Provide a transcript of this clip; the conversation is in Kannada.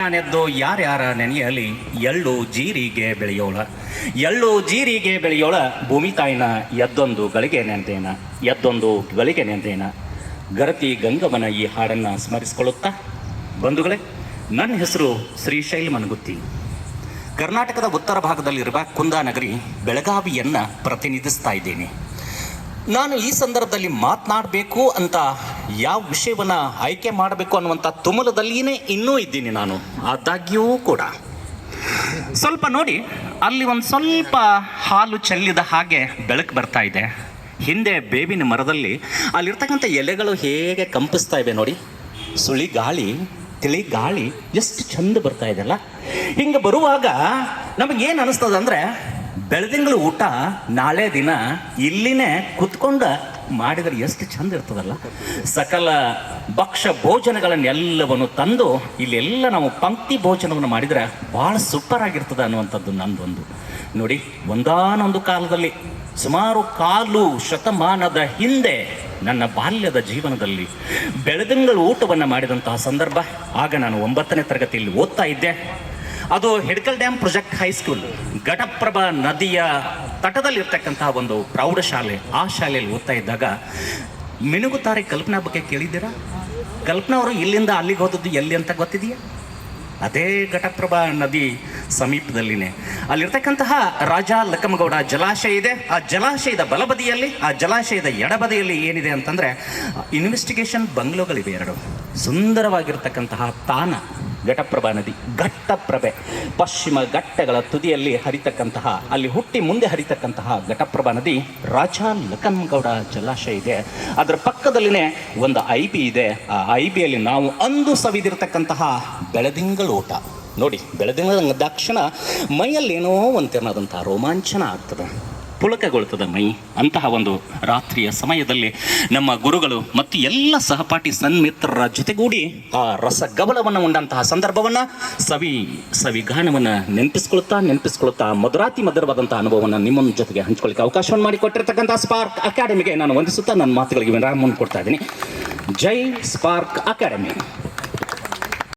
ನಾನೆದ್ದು ಯಾರ್ಯಾರ ನೆನೆಯಲಿ, ಎಳ್ಳು ಜೀರಿಗೆ ಬೆಳೆಯೋಳ. ಎಳ್ಳು ಜೀರಿಗೆ ಬೆಳೆಯೋಳ, ಭೂಮಿ ತಾಯಿನ ಎದ್ದೊಂದು ಗಳಿಗೆ ನೆನೆದೇನ ಎದ್ದೊಂದು ಗಳಿಗೆ ನೆನೆದೇನ ಗರತಿ ಗಂಗವನ ಈ ಹಾಡನ್ನು ಸ್ಮರಿಸಿಕೊಳ್ಳುತ್ತಾ? ಬಂಧುಗಳೇ, ನನ್ನ ಹೆಸರು ಶ್ರೀಶೈಲ್ ಮನಗುತ್ತಿ ಕರ್ನಾಟಕದ ಉತ್ತರ ಭಾಗದಲ್ಲಿರುವ ಕುಂದಾ ನಗರಿ ಬೆಳಗಾವಿಯನ್ನು ಪ್ರತಿನಿಧಿಸ್ತಾ ಇದ್ದೇನೆ. ನಾನು ಈ ಸಂದರ್ಭದಲ್ಲಿ ಮಾತನಾಡಬೇಕು ಅಂತ ಯಾವ ವಿಷಯವನ್ನು ಆಯ್ಕೆ ಮಾಡಬೇಕು ಅನ್ನುವಂಥ ತುಮಲದಲ್ಲಿಯೇ ಇನ್ನೂ ಇದ್ದೀನಿ ನಾನು. ಆದಾಗ್ಯೂ ಕೂಡ. ಸ್ವಲ್ಪ ನೋಡಿ, ಅಲ್ಲಿ ಒಂದು ಸ್ವಲ್ಪ ಹಾಲು ಚೆಲ್ಲಿದ ಹಾಗೆ ಬೆಳಕು ಬರ್ತಾ ಇದೆ. ಹಿಂದೆ ಬೇವಿನ ಮರದಲ್ಲಿ ಅಲ್ಲಿರ್ತಕ್ಕಂಥ ಎಲೆಗಳು ಹೇಗೆ ಕಂಪಿಸ್ತಾ ಇವೆ ನೋಡಿ. ಸುಳಿ ಗಾಳಿ, ತಿಳಿ ಗಾಳಿ ಎಷ್ಟು ಚಂದ ಬರ್ತಾ ಇದೆಯಲ್ಲ ಹಿಂಗೆ ಬರುವಾಗ ನಮಗೇನು ಅನಿಸ್ತದೆ ಅಂದರೆ ಬೆಳದಿಂಗಳು ಊಟ ನಾಳೆ ದಿನ ಇಲ್ಲಿನೇ ಕುತ್ಕೊಂಡು ಮಾಡಿದರೆ ಎಷ್ಟು ಚಂದ ಇರ್ತದಲ್ಲ? ಸಕಲ ಭಕ್ಷ್ಯ ಭೋಜನಗಳನ್ನೆಲ್ಲವನ್ನು ತಂದು ಇಲ್ಲೆಲ್ಲ ನಾವು ಪಂಕ್ತಿ ಭೋಜನವನ್ನು ಮಾಡಿದರೆ ಭಾಳ ಸೂಪರ್ ಆಗಿರ್ತದೆ ಅನ್ನುವಂಥದ್ದು ನಂದೊಂದು. ನೋಡಿ, ಒಂದಾನೊಂದು ಕಾಲದಲ್ಲಿ, ಸುಮಾರು ಕಾಲು ಶತಮಾನದ ಹಿಂದೆ ನನ್ನ ಬಾಲ್ಯದ ಜೀವನದಲ್ಲಿ ಬೆಳದಿಂಗಳು ಊಟವನ್ನು ಮಾಡಿದಂತಹ ಸಂದರ್ಭ. ಆಗ ನಾನು ಒಂಬತ್ತನೇ ತರಗತಿಯಲ್ಲಿ ಓದ್ತಾ ಇದ್ದೆ. ಅದು Hidkal dam project high school Ghataprabha ನದಿಯ ತಟದಲ್ಲಿರ್ತಕ್ಕಂತಹ ಒಂದು ಪ್ರೌಢಶಾಲೆ. ಆ ಶಾಲೆಯಲ್ಲಿ ಓದ್ತಾ ಇದ್ದಾಗ ಮಿನುಗುತ್ತಾರೆ ಕಲ್ಪನಾ ಬಗ್ಗೆ ಕೇಳಿದ್ದೀರಾ? ಕಲ್ಪನಾ ಅವರು ಇಲ್ಲಿಂದ ಅಲ್ಲಿಗೆ ಹೋದದ್ದು ಎಲ್ಲಿ ಅಂತ ಗೊತ್ತಿದೆಯಾ? ಅದೇ ಘಟಪ್ರಭಾ ನದಿ ಸಮೀಪದಲ್ಲಿನೇ. ಅಲ್ಲಿರ್ತಕ್ಕಂತಹ ರಾಜ ಲಕ್ಕಮಗೌಡ ಜಲಾಶಯ ಇದೆ. ಆ ಜಲಾಶಯದ ಬಲಬದಿಯಲ್ಲಿ, ಆ ಜಲಾಶಯದ ಎಡಬದಿಯಲ್ಲಿ ಏನಿದೆ ಅಂತಂದರೆ ಇನ್ವೆಸ್ಟಿಗೇಷನ್ ಬಂಗ್ಲೋಗಳಿವೆ ಎರಡು. ಸುಂದರವಾಗಿರ್ತಕ್ಕಂತಹ ತಾಣ. ಘಟಪ್ರಭಾ ನದಿ, ಘಟ್ಟಪ್ರಭೆ. ಪಶ್ಚಿಮ ಘಟ್ಟಗಳ ತುದಿಯಲ್ಲಿ ಹರಿತಕ್ಕಂತಹ, ಅಲ್ಲಿ ಹುಟ್ಟಿ ಮುಂದೆ ಹರಿತಕ್ಕಂತಹ ಘಟಪ್ರಭಾ ನದಿ ರಾಜ ಲಕ್ಕನಗೌಡ ಜಲಾಶಯ ಇದೆ. ಅದರ ಪಕ್ಕದಲ್ಲಿನೇ ಒಂದು ಐ ಬಿ ಇದೆ. ಆ ಐ ಬಿಯಲ್ಲಿ ನಾವು ಅಂದು ಸವಿದಿರತಕ್ಕಂತಹ ಬೆಳದಿಂಗಳೋಟ ನೋಡಿ ಬೆಳದಿಂಗಳ ದಕ್ಷಿಣ ಮೈಯಲ್ಲಿ ಏನೋ ಒಂಥರನಾದಂಥ ರೋಮಾಂಚನ ಆಗ್ತದೆ. ಪುಳಕಗೊಳ್ತದೆ ಮೈ. ಅಂತಹ ಒಂದು ರಾತ್ರಿಯ ಸಮಯದಲ್ಲಿ ನಮ್ಮ ಗುರುಗಳು ಮತ್ತು ಎಲ್ಲ ಸಹಪಾಠಿ ಸನ್ಮಿತ್ರರ ಜೊತೆಗೂಡಿ ಆ ರಸಗಬಲವನ್ನು ಉಂಡಂತಹ ಸಂದರ್ಭವನ್ನು ಸವಿ ಸವಿಗಾನವನ್ನು ನೆನಪಿಸ್ಕೊಳ್ತಾ ನೆನಪಿಸ್ಕೊಳ್ತಾ ಮಧುರಾತಿ ಮಧುರವಾದಂತಹ ಅನುಭವವನ್ನು ನಿಮ್ಮ ಜೊತೆಗೆ ಹಂಚ್ಕೊಳ್ಳಿಕ್ಕೆ ಅವಕಾಶವನ್ನು ಮಾಡಿಕೊಟ್ಟಿರ್ತಕ್ಕಂಥ ಸ್ಪಾರ್ಕ್ ಅಕಾಡೆಮಿಗೆ ನಾನು ವಂದಿಸುತ್ತಾ ನನ್ನ ಮಾತುಗಳಿಗೆ ವಿರಾಮವನ್ನು ಕೊಡ್ತಾ ಇದ್ದೀನಿ. ಜೈ ಸ್ಪಾರ್ಕ್ ಅಕಾಡೆಮಿ